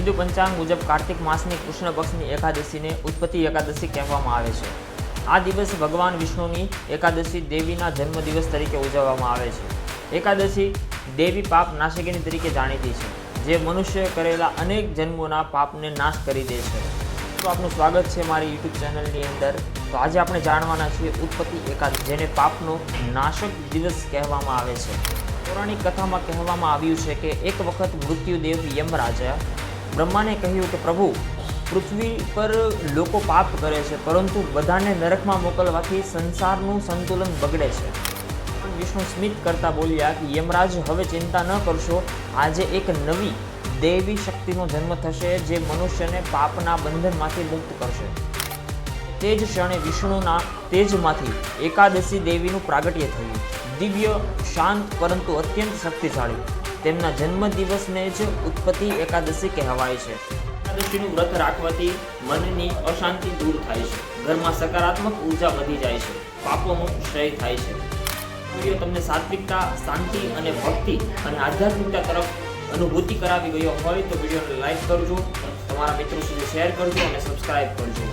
હિન્દુ પંચાંગ મુજબ કાર્તિક માસની કૃષ્ણ પક્ષની એકાદશીને ઉત્પત્તિ એકાદશી કહેવામાં આવે છે. આ દિવસ ભગવાન વિષ્ણુની એકાદશી દેવીના જન્મદિવસ તરીકે ઉજવવામાં આવે છે. એકાદશી દેવી પાપ નાશકીની તરીકે જાણીતી છે, જે મનુષ્ય કરેલા અનેક જન્મોના પાપને નાશ કરી દે છે. તો આપનું સ્વાગત છે મારી યુટ્યુબ ચેનલની અંદર. તો આજે આપણે જાણવાના છીએ ઉત્પત્તિ એકાદશી, જેને પાપનો નાશક દિવસ કહેવામાં આવે છે. પૌરાણિક કથામાં કહેવામાં આવ્યું છે કે એક વખત મૃત્યુદેવ યમરાજા બ્રહ્માને કહ્યું કે, પ્રભુ, પૃથ્વી પર લોકો પાપ કરે છે, પરંતુ બધાને નરકમાં મોકલવાથી સંસારનું સંતુલન બગડે છે. વિષ્ણુ સ્મિત કરતા બોલ્યા કે, યમરાજ, હવે ચિંતા ન કરશો. આજે એક નવી દેવી શક્તિનો જન્મ થશે જે મનુષ્યને પાપના બંધનમાંથી મુક્ત કરશે. તે જ ક્ષણે વિષ્ણુના તેજમાંથી એકાદશી દેવીનું પ્રાગટ્ય થયું. દિવ્ય, શાંત, પરંતુ અત્યંત શક્તિશાળી. તેમના જન્મદિવસને જ ઉત્પત્તિ એકાદશી કહેવાય છે. એકાદશીનું વ્રત રાખવાથી મનની અશાંતિ દૂર થાય છે. ઘરમાં સકારાત્મક ઊર્જા વધી જાય છે. પાપોનું ક્ષય થાય છે. વીડિયો તમને સાત્વિકતા, શાંતિ અને ભક્તિ અને આધ્યાત્મિકતા તરફ અનુભૂતિ કરાવી ગયો હોય તો વિડીયોને લાઈક કરજો, તમારા મિત્રો સુધી શેર કરજો અને સબસ્ક્રાઈબ કરજો.